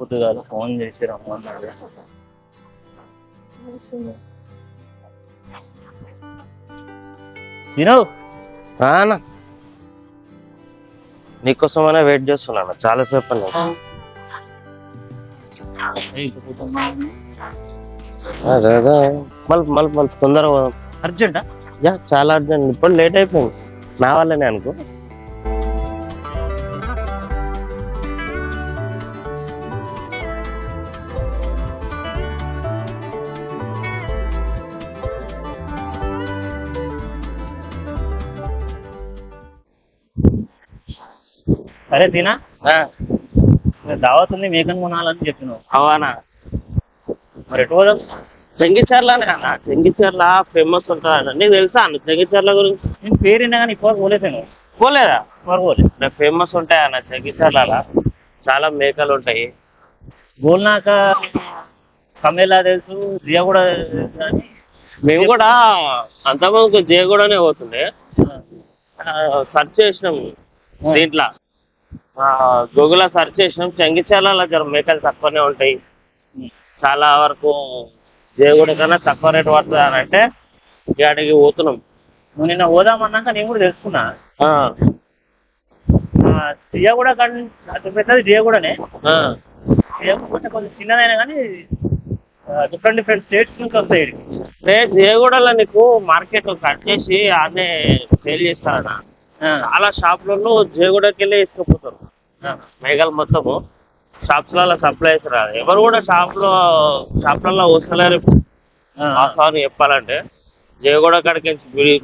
పొద్దుగాల ఫోన్ చేసి రమ్మన్నాడు. తిను అన్న. నీకోసమైనా వెయిట్ చేస్తున్నాను చాలా సేపు అన్న. అదే అదే. మళ్ళీ మళ్ళీ మళ్ళీ తొందరగా పోదాం. అర్జెంటా? యా చాలా అర్జెంట్. ఇప్పుడు లేట్ అయిపోయింది. నా వల్లనే అనుకో. సరే తినా దావత్ ఉంది మేకన్ కొనాలని చెప్పినావు. అవునా? మరి ఎటు పోదాం? చెంగిచర్లనే అన్న చెంగిచర్ల ఫేమస్ ఉంటుంది నీకు తెలుసా? అన్న చెంగిచర్ల గురించి? నేను పేరున్నా కానీ ఇప్పుడు పోలేసాను. పోలేదా? ఇప్పుడు పోలేదు ఫేమస్ ఉంటాయి? అన్న చెంగిచర్ల చాలా మేకలు ఉంటాయి. గోల్నాక కమేలా తెలుసు జియా కూడా తెలుసు అని మేము కూడా అంతమంది జయగూడనే పోతుండే. సెర్చ్ చేసినాం దీంట్లో. గూగుల్ సెర్చ్ చేసినాం. చెంగిచర్ల జర మేకలు తక్కువనే ఉంటాయి. చాలా వరకు జయగూడ కన్నా తక్కువ రేట్ పడుతుంది అని అంటే ఇక్కడికి పోతున్నాం. నిన్న పోదామన్నాక నేను కూడా తెలుసుకున్నా. ఆ, జియా కూడా కానీ అతి పెద్దది జియా కూడానే. ఆ, జియా కూడా కొంచెం చిన్నదైనా కానీ డిఫరెంట్ డిఫరెంట్ స్టేట్స్ నుంచి వస్తాయి జయగూడలో నీకు? మార్కెట్ కట్ చేసి ఆనే సేల్ చేస్తారన్న చాలా షాపులలో జయగూడకి వెళ్ళి వేసుకుపోతారు మేఘాలు మొత్తము. షాప్స్లలో సప్లై చేస్తారు ఎవరు కూడా షాప్లో షాప్లలో వస్తలేరు ఆ, వాస్తవాన్ని చెప్పాలంటే జయగూడ కాడికి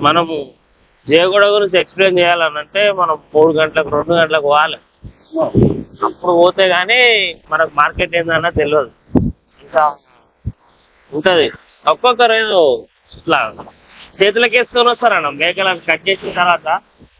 మనము జయగూడ గురించి ఎక్స్ప్లెయిన్ చేయాలనంటే మనం మూడు గంటలకు రెండు గంటలకు పోవాలి. అప్పుడు పోతే గానీ మనకు మార్కెట్ ఏందన్నా తెలియదు ఇంకా ఉంటది. ఒక్కొక్కరు ఏదో ఇట్లా చేతులకు వేసుకొని వస్తారన్న మేకలను కట్ చేసిన తర్వాత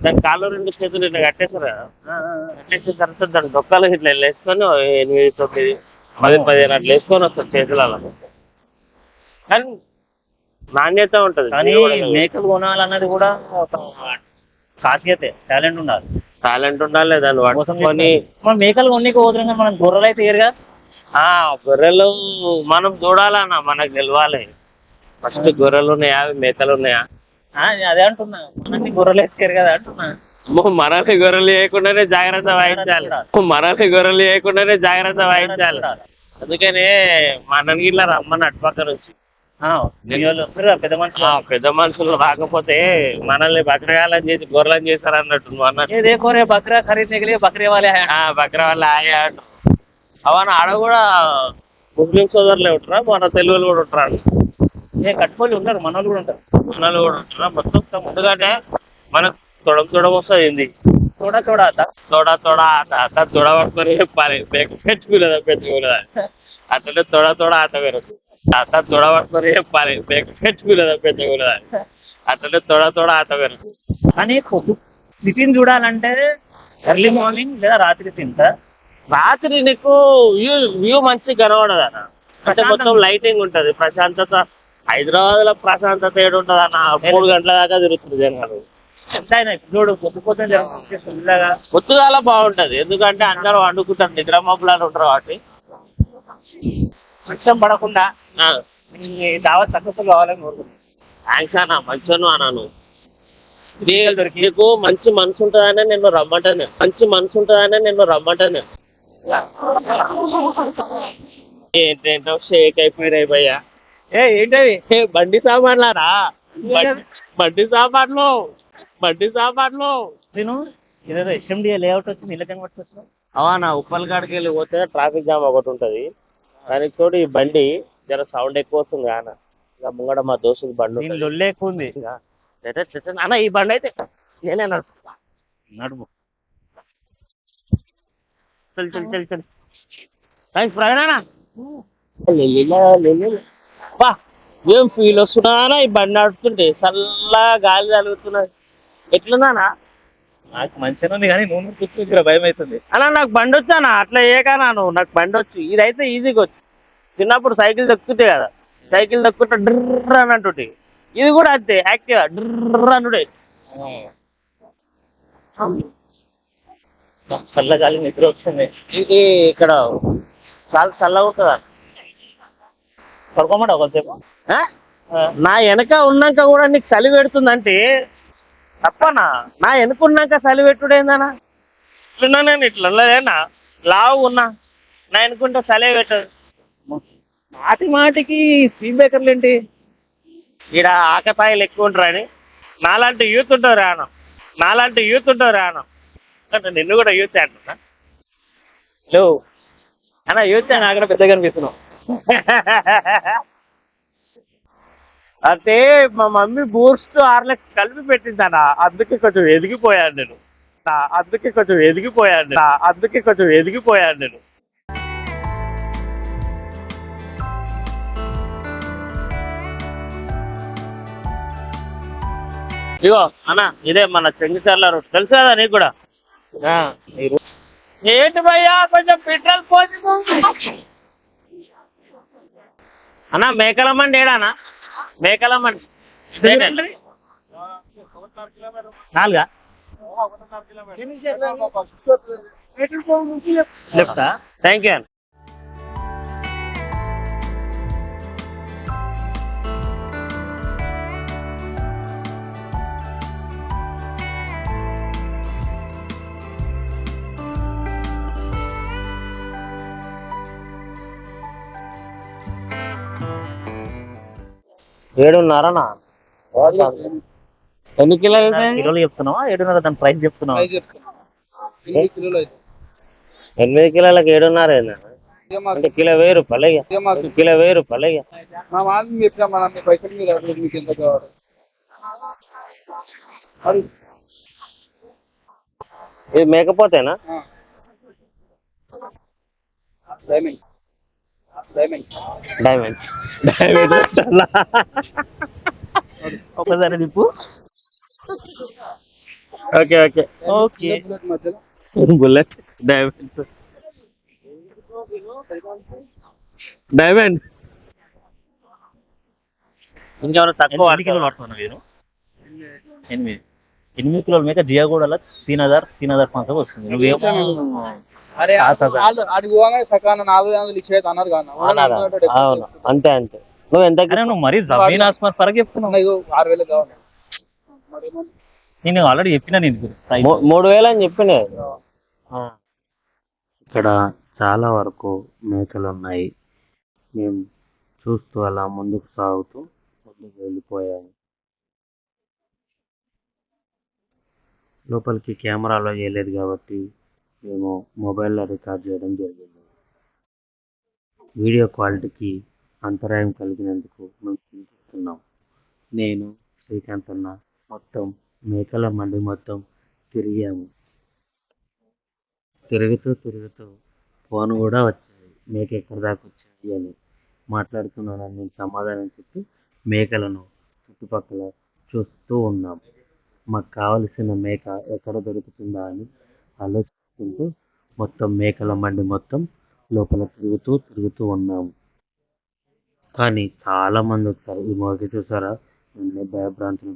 దాని కాళ్ళు రెండు చేతులు ఇట్లా కదా ఆ, కట్టేసిన తర్వాత దాని డొక్కలు ఇట్లా వేసుకొని ఎనిమిది తొమ్మిది పది పదిహేను అట్లా వేసుకొని వస్తారు చేతులలో. కానీ నాణ్యత ఉంటది. కానీ మేకలు కొనాలన్నది కూడా ఒక ఖాసియతే టాలెంట్ ఉండాలి. టాలెంట్ ఉండాలి దాన్ని పట్టుకొని మనం మేకలు కొన్నికి పోతున్నాం మనం గొర్రెలు అయితే ఏరుగా ఆ గొర్రెలు మనం చూడాలన్న మనకు తెలవాలి. ఫస్ట్ గొర్రెలు ఉన్నాయా మేకలు ఉన్నాయా? అదే అంటున్నా. మనకి గొర్రెలు ఎత్తారు కదా అంటున్నా. మనల్ని గొర్రెలు వేయకుండానే జాగ్రత్త వహించాలి మనల్ని గొర్రెలు వేయకుండానే జాగ్రత్త వహించాలి అందుకనే మనకి ఇట్లా రమ్మని అటుపక్క నుంచి వాళ్ళు కదా పెద్ద మనుషులు? పెద్ద మనుషులు రాకపోతే మనల్ని బక్రగాలని చేసి గొర్రెలను చేస్తారు అన్నట్టు నువ్వు అన్నట్టు. రే బక్రా ఖరీద్ బక్రే. ఆ బక్ర వాళ్ళ ఆయా అంటు అవన్న ఆడ కూడా ముస్లిం సోదరులు ఉంటారా? మన తెలుగులు కూడా ఉంటారా? ఏ కట్టుకోళ్ళు ఉంటారు మన వాళ్ళు కూడా ఉంటారు. మనలు కూడా ఉంటారా? మొత్తం ఎందుకంటే మనకు తొడం తొడం వస్తుంది ఏంది? చూడ చూడ అత్త తొడ తొడ ఆట ఆట తొడ పట్టుకొని చెప్పాలి పెట్టుకునేదా పెట్టుకునేదా? అట్లనే తొడ తొడ ఆట పెరుగుతుంది ఆట తొడ పట్టుకొని చెప్పాలి పెట్టుకునేదా పెట్టుకునేదా? అట్లనే తొడ తొడ ఆట పెరుగుతుంది కానీ సిటీని చూడాలంటే ఎర్లీ మార్నింగ్ లేదా రాత్రి సీన్ సార్. రాత్రి నీకు వ్యూ వ్యూ మంచి కనబడదు అంటే మొత్తం లైటింగ్ ఉంటది. ప్రశాంతత హైదరాబాద్లో ప్రశాంతత ఏడు ఉంటది అన్న. మూడు గంటల దాకా తిరుగుతుంది జనాలు. ఎంత అయినా ఇప్పుడు చూడు పొద్దుగాల బాగుంటది. ఎందుకంటే అందరూ వండుకుంటారు నిద్ర మబ్బులాలు ఉంటారు కాబట్టి. వర్షం పడకుండా దావత్ సక్సెస్ఫుల్ కావాలని కోరుకుంటున్నాను. థ్యాంక్స్ అన్న మంచోను అన్నాను నీకు మంచి మనసు ఉంటుందనే నేను రమ్మంటాను. మంచి మనసు ఉంటుందనే నేను రమ్మంటాను. ఏంటేంటో షేక్ అయిపోయినాయి భయ్యా ఏ ఏంటవి బండి సామాన్లారా? బండి- సామాన్లు బండి సామాన్లు. నేను ఏదేదో హెచ్ఎండిఏ లేఅవుట్ వచ్చింది ఇళ్ళకి పట్టుకొచ్చిన అవునా ఉప్పల్ కాడికి వెళ్ళి పోతే ట్రాఫిక్ జామ్ ఒకటి ఉంటది. దానికి తోడు ఈ బండి జర సౌండ్ ఎక్కువ వస్తుంది కాన ఇక ముంగడ మా దోస్తుల బండి. లొల్లే ఎక్కువ ఉంది. అన్న ఈ బండి అయితే నేనే నడుపుతా. నడుము చల్ చల్ చల్ చల్. థ్యాంక్స్ ప్రయాణ బా ఏం ఫీల్ వస్తున్నా ఈ బండి నడుపుతుంటే చల్లగా గాలి తగులుతున్నది. ఎట్లుందానా నాకు మంచిగా ఉంది కానీ నువ్వు చూస్తే భయం అవుతుంది. అన్నా నాకు బండి వచ్చానా అట్లా ఏకానా నువ్వు. నాకు బండి వచ్చి. ఇదైతే ఈజీగా వచ్చు. చిన్నప్పుడు సైకిల్ దక్కుతుంటే కదా. సైకిల్ దక్కుంటే డ్రర్ అని అంటుంటే. ఇది కూడా అంతే యాక్టివ్? డ్రర్ అనుడే చల్లగాలి నిద్ర వస్తుంది. ఇది ఇక్కడ చాలా చల్లగా ఉంటుంది ఆ? నా వెనక ఉన్నాక కూడా నీకు చలి పెడుతుందంటే? తప్పనా? నా వెనక ఉన్నాక చలి పెట్టుడేందనా ఇట్లున్నా నేను ఇట్లా లావు ఉన్నా. నా అనుకుంటే సలే పెట్టదు. మాటి మాటికి స్పీడ్ బ్రేకర్లు ఏంటి? ఈడ ఆకతాయిలు ఎక్కువ ఉంటారని. నాలాంటి యూత్ ఉంటావు రాను నాలాంటి యూత్ ఉంటావు రాను అంటే నిన్ను కూడా యూత్ అంటున్నా. లేవు అన్న యూత్ నాకు కూడా పెద్దగా అనిపిస్తున్నావు. అంటే మా మమ్మీ బూస్ట్ హార్లెక్స్ కలిపి పెట్టిందన్న. అందుకే కొంచెం ఎదిగిపోయాను నేను. అందుకే కొంచెం ఎదిగిపోయాను అందుకే కొంచెం ఎదిగిపోయాను నేను. ఇగో అన్న ఇదే మన చెంగిచర్ల రూట్ తెలుసు కదా నీకు కూడా? ఏంటి భయ్యా కొంచెం పెట్రోల్ పోసి అన్న మేకల మండి ఏడానా మేకల మండి నాలుగా? లెఫ్టా? థ్యాంక్ యూ ఏడున్నరనా ఎన్ని కిలోలు అవుతాయి? కిలోలు చెప్తున్నావా? ఏడున్నర దాని ప్రైస్ చెప్తున్నావా? ఎనిమిది కిలోలకు ఏడున్నర అంటే కిలో వెయ్యి రూపాయలు కిలో వెయ్యి రూపాయలు ఇది మేకపోతేనా? ఆ. డైమండ్ డైమండ్ డైమండ్స్ డైమండ్స్ ఒకసారి దిప్పు ఓకే ఓకే ఓకే బుల్లెట్ మధ్యలో బుల్లెట్ డైమండ్స్ డైమండ్ ఇంకెవరు తక్కువ ఎన్ని ఎన్ని కిలోలు పడుతున్నా మీరు ఎనిమిది ఎనిమిది కిలోల మేక జియాగూడలో తీన్ హజార్ తీన్ హజార్ పాంచ్ వస్తుంది. నువ్వేమో అరే నాలుగు వందలు ఇచ్చేది అన్నారు? అవును? అంతే అంతే. నువ్వు ఎంత నువ్వు మరీ జమీన్ ఆస్మాన్ ఫరక్ చెప్తున్నావు. ఆరు వేలు కావాలి? నేను ఆల్రెడీ చెప్పినా నేను మూడు వేలు అని చెప్పిన. ఇక్కడ చాలా వరకు మేకలు ఉన్నాయి. మేము చూస్తూ అలా ముందుకు సాగుతూ ముందుకు వెళ్ళిపోయాము. లోపలికి కెమెరాలో చేయలేదు కాబట్టి మేము మొబైల్లో రికార్డ్ చేయడం జరిగింది. వీడియో క్వాలిటీకి అంతరాయం కలిగినందుకు మేము చింతిస్తున్నాం నేను శ్రీకాంత్ అన్న మొత్తం మేకల మండి మొత్తం తిరిగాము. తిరుగుతూ తిరుగుతూ ఫోన్ కూడా వచ్చాయి. మేక ఎక్కడి దాకా వచ్చింది అని మాట్లాడుతున్నానని నేను సమాధానం చెప్పి మేకలను చుట్టుపక్కల చూస్తూ ఉన్నాం. మాకు కావలసిన మేక ఎక్కడ దొరుకుతుందా అని ఆలోచించుకుంటూ మొత్తం మేకల మండి మొత్తం లోపల తిరుగుతూ తిరుగుతూ ఉన్నాము కానీ చాలా మంది వచ్చారు ఈ మొదటి చూసారా? నేను భయభ్రాంతులు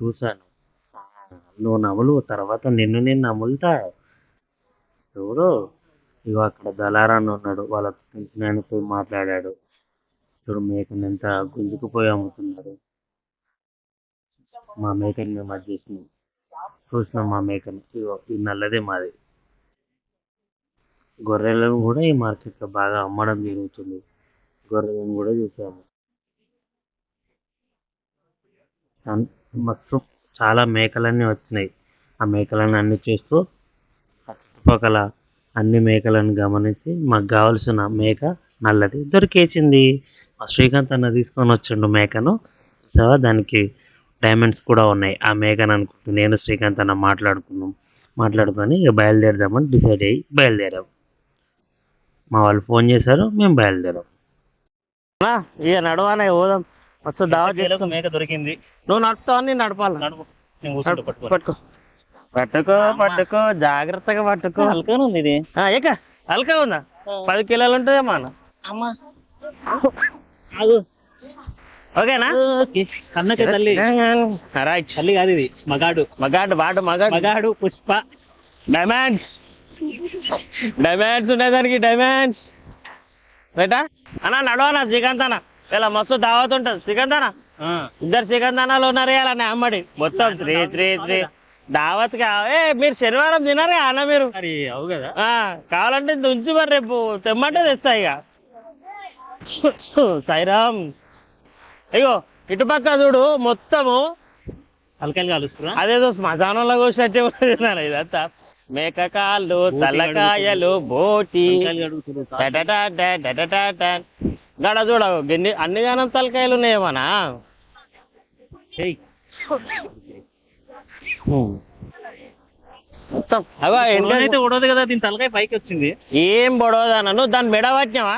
చూశాను. నువ్వు నములు తర్వాత నిన్ను నేను నములుతా? ఎవరు? ఇగో అక్కడ దళారాన్ని ఉన్నాడు. వాళ్ళ తెలిసిన పోయి మాట్లాడాడు. చూడు మేకను ఎంత గుంజుకుపోయి అమ్ముతున్నారు. మా మేకని మేము అది చేసినాం. చూసినాం మా మేకని. ఈ నల్లదే మాది. గొర్రెలను కూడా ఈ మార్కెట్లో బాగా అమ్మడం జరుగుతుంది. గొర్రెలను కూడా చూసాము. మొత్తం చాలా మేకలన్నీ వచ్చినాయి. ఆ మేకలను అన్ని చూస్తూ చుట్టుపక్కల అన్ని మేకలను గమనించి మాకు కావలసిన మేక నల్లది. దొరికేసింది. మా శ్రీకాంత్ అన్న తీసుకొని వచ్చిండు మేకను. సో దానికి డైమండ్స్ కూడా ఉన్నాయి. ఆ మేకను అనుకుంటూ నేను శ్రీకాంత్ అన్న మాట్లాడుకున్నాం మాట్లాడుకొని ఇక బయలుదేరదామని డిసైడ్ అయ్యి బయలుదేరాం. మా వాళ్ళు ఫోన్ చేశారు మేము బయలుదేరాం. ఇక నడవానే పోదాం. మస్తు కిలోకు మేక దొరికింది. నువ్వు నడుపుతావు? అని నడపాలి? పట్టుకో. పట్టుకో పట్టుకో పట్టుకో. జాగ్రత్తగా పట్టుకో. హల్కానే ఉంది ఇది. ఆ, ఏక హల్కా ఉందా? పది కిలోలు ఉంటుందేమో అన్న. అమ్మా. ఆగు. ఓకేనా? ఓకే. కన్నకి తల్లి. రైట్ తల్లి కాదు ఇది. మగాడు. మగాడు బాటు మగాడు. మగాడు పుష్ప. డైమండ్ డైమండ్స్ ఉన్నాయి దానికి డైమండ్స్ రైటా? అన్న నడవనా శ్రీకాంత్ అన్న ఇలా మస్తు దావత్ ఉంటుంది. శ్రీకాంత్ అన్న ఇద్దరు శ్రీకాంత్ అన్నలు ఉన్నారు ఇలా అమ్మడి మొత్తం త్రీ త్రీ త్రీ. దావత్ కా ఏ మీరు శనివారం తినారే అన్న మీరు? అవు కదా. ఆ, కావాలంటే ఇంత ఉంచి మరి రేపు తెమ్మంటే తెస్తా ఇక. సాయిరామ్. అయ్యో ఇటుపక్క చూడు మొత్తము తలకాయలు కలుస్తురా అదేదో శ్మశానంలో కూర్చున్నట్టే తినాలి ఇదంతా మేక కాళ్ళు తల్లకాయలు బోటి. గడ చూడ గిన్ని అన్ని గానం తలకాయలు ఉన్నాయేమన్నా మొత్తం. అవా అయితే ఉడవదు కదా దీని తలకాయ పైకి వచ్చింది. ఏం బొడవదా నువ్వు దాన్ని మెడ పట్టినావా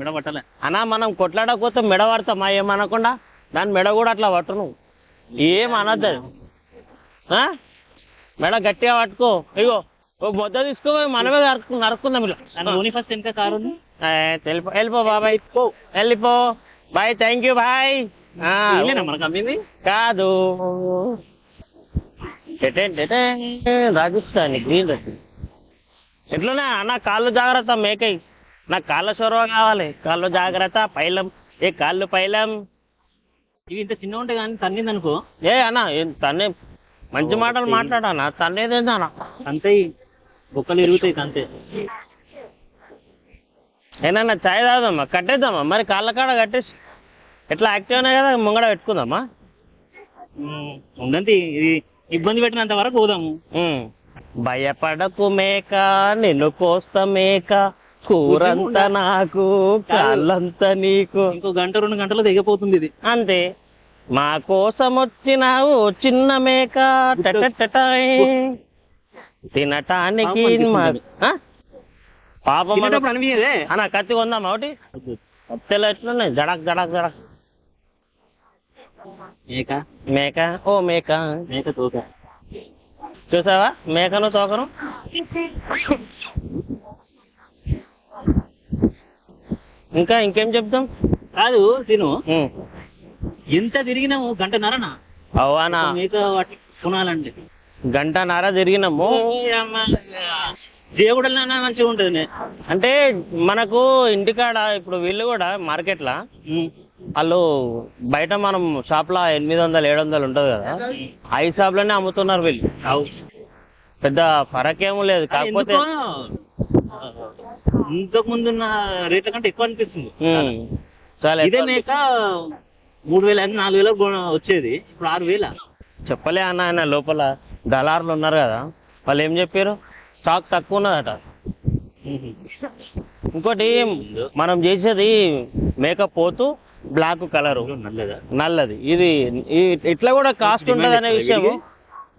మెడ పట్టలే అన్నా మనం కొట్లాడకపోతే మెడ పడతామా ఏమనకుండా? దాని మెడ కూడా అట్లా పట్టు నువ్వు ఏం అనద్దు? మెడ గట్టిగా పట్టుకో. ఇగో ఓ ముద్ద తీసుకో మనమే నరుకు నరుక్కుందాం ఇలా ఓని ఫస్ట్ వెనక కారు ఏ, వెళ్ళిపో బాబాయ్. వెళ్ళిపో. Bye thank you bye. కాదు. రాజస్థాన్ గ్రీన్ ఎట్లున్నా అన్న కాళ్ళు జాగ్రత్త మేకై. నాకు కాళ్ళ చొరవ కావాలి. కాళ్ళు జాగ్రత్త పైలం. ఏ కాళ్ళు పైలం? ఇవి ఇంత చిన్న ఉంటాయి కానీ తన్నింది అనుకో. ఏ అన్న తన్నే? మంచి మాటలు మాట్లాడనా? తన్నేదేందన్న అంతే బొక్కలు ఎరుగుతాయి అంతే. ఏనన్నా చాయ్ తాగుదామా? కట్టేద్దామా? మరి కాళ్ళ కాడ కట్టేసి. ఎట్లా యాక్టివ్ ఉన్నాయి కదా ముంగడ పెట్టుకుందామా? ఉండండి ఇది ఇబ్బంది పెట్టినంత వరకు పోదాము. భయపడకు మేక నిన్ను కోస్త మేక. కూరంత నాకు కాళ్ళంత నీకు. ఇంకో గంట రెండు గంటలు దిగపోతుంది ఇది. అంతే. మా కోసం వచ్చినావు చిన్న మేక. టటటటాయ్. తినటానికి పాపం అన్న కత్తి కొందామా ఒకటి? కత్తెలు ఎట్లున్నాయి? జడక్ జడక్ జడక్. మేక. మేక. ఓ మేక. మేక తోక. చూసావా? మేకను తోకను. ఇంకా ఇంకేం చెప్తాం? కాదు సీను. ఉమ్. ఎంత తిరిగినాము? గంటన్నరనా అవునా? మేక వాటి కొనాలంటే గంటన్నర తిరిగినాము. జేగుడలన్నా మంచిగా ఉంటది. అంటే మనకు ఇంటికాడ ఇప్పుడు వీళ్ళు కూడా మార్కెట్లో ఉమ్. వాళ్ళు బయట మనం షాప్లో ఎనిమిది వందలు ఏడు వందలు ఉంటది కదా. ఆ షాప్లోనే అమ్ముతున్నారు వీళ్ళు. పెద్ద ఫరక్ ఏమో లేదు కాకపోతే ఇంతకు ముందున్న రేట్ల కంటే ఎక్కువ అనిపిస్తుంది. చాలా ఇదే. మేక మూడు వేల ఐదు నాలుగు కొన- వచ్చేది. ఇప్పుడు ఆరు వేల. చెప్పలే అన్న ఆయన లోపల దళారులు ఉన్నారు కదా. వాళ్ళు ఏం చెప్పారు? స్టాక్ తక్కువ ఉన్నదట. ఇంకోటి మనం చేసేది మేకప్ పోతూ బ్లాక్ కలరు. నల్లదా? ఇది ఇట్లా కూడా కాస్ట్ ఉంటది అనే విషయం?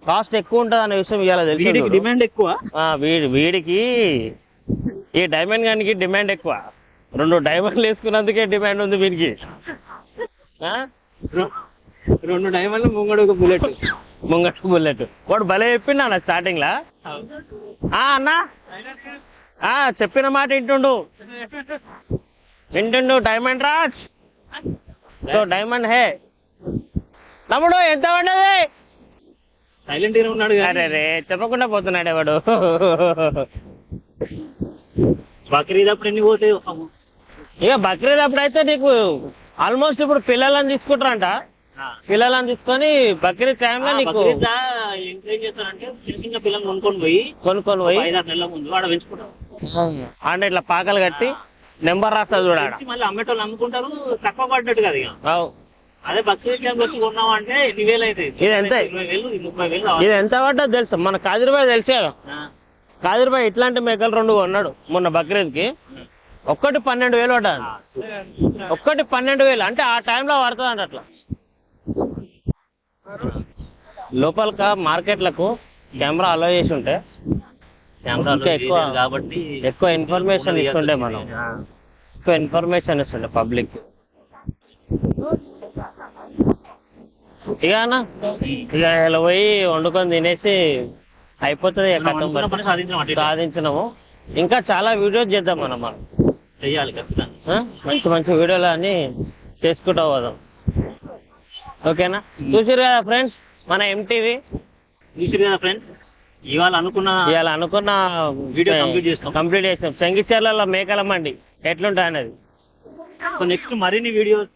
కాస్ట్ ఎక్కువ ఉంటది అనే విషయం ఇవాళ తెలిసి డిమాండ్ ఎక్కువ? వీడి వీడికి ఈ డైమండ్ గానికి డిమాండ్ ఎక్కువ. రెండు డైమండ్లు వేసుకున్నందుకే డిమాండ్ ఉంది? రె- రెండు డైమండ్లు ముంగడు ఒక బుల్లెట్ ముంగట బుల్లెట్ వాడు భలే చెప్పిండు అన్న స్టార్టింగ్ లా. ఆ అన్నా? చెప్పిన మాట వింటుండు. వింటుండు diamond Raj. So diamond hey. తమ్ముడు ఎంత పడ్డది? సైలెంట్గా ఉన్నాడు అరే రే చెప్పకుండా పోతున్నాడు వాడు బక్రీద్ అప్పుడు ఎన్ని పోతాయి? ఇక బక్రీద్ అప్పుడైతే నీకు ఆల్మోస్ట్ ఇప్పుడు పిల్లలని తీసుకుంటారంట. పిల్లలని తీసుకొని బక్రీద్ టైంలో నీకు చిన్న పిల్లలు కొనుక్కొని పోయి కొనుక్కొని పోయి ఐదారు నెలల ముందు ఆడ పెంచుకుంటారు అంటే ఇట్లా పాకలు కట్టి నెంబర్ రాస్తారు పెంచి మళ్ళీ అమ్మేటోళ్ళు అమ్ముకుంటారు తక్కువ పడ్డట్టు కదా ఇక. అదే బక్రీద్ టైంకి వచ్చి కొన్నాం అంటే ఎన్ని వేలు అవుతాయి? ఇది ఎంత? ఇది ఎంత పడ్డదో తెలుసు. మన కాదిరిబాయ్ తెలిసే కదా. కాదిరిబాయ్ ఇట్లాంటి మేకలు రెండు కొన్నాడు మొన్న బక్రీద్కి. ఒక్కటి పన్నెండు వేలు పడ్డాడు. ఒక్కటి పన్నెండు వేలు. అంటే ఆ టైంలో పడుతుంది అంట అట్లా. లోపల మార్కెట్లకు కెమెరా అలో చేసి ఉంటే ఇంకా ఎక్కువ కాబట్టి ఎక్కువ ఇన్ఫర్మేషన్ ఇస్తుండే మనం. ఎక్కువ ఇన్ఫర్మేషన్ ఇస్తుండే పబ్లిక్ ఇక అన్న ఇక ఇలా పోయి వండుకొని తినేసి అయిపోతుంది. సాధించినాము ఇంకా చాలా వీడియోస్ చేద్దాం మనం. మనం చెయ్యాలి ఖచ్చితంగా? మంచి మంచి వీడియోలు అన్ని చేసుకుంటూ పోదాం. ఓకేనా? చూసారు కదా ఫ్రెండ్స్ మన ఎంటీవీ చూసారు కదా ఫ్రెండ్స్ ఇవాళ అనుకున్న ఇవాళ అనుకున్న Video complete చేసినాం. కంప్లీట్ చేసినాం చెంగిచెర్లలో మేకల మండి ఎట్లుంటాయి అనేది? సో నెక్స్ట్ మరిన్ని వీడియోస్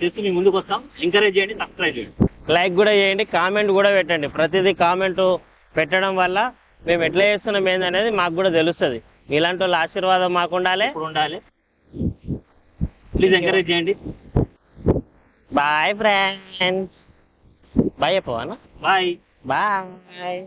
చేస్తూ మీ ముందుకు వస్తాం. ఎంకరేజ్ చేయండి సబ్స్క్రైబ్ చేయండి. లైక్ కూడా చేయండి కామెంట్ కూడా పెట్టండి. ప్రతిదీ కామెంట్ పెట్టడం వల్ల మేము ఎట్లా చేస్తున్నాం ఏందనేది మాకు కూడా తెలుస్తుంది. ఇలాంటి వాళ్ళ ఆశీర్వాదం మాకు ఉండాలి. ఉండాలి. ప్లీజ్ ఎంకరేజ్ చేయండి. బాయ్ ఫ్రెండ్స్ బాయ్ చెప్పవా బాయ్ బాయ్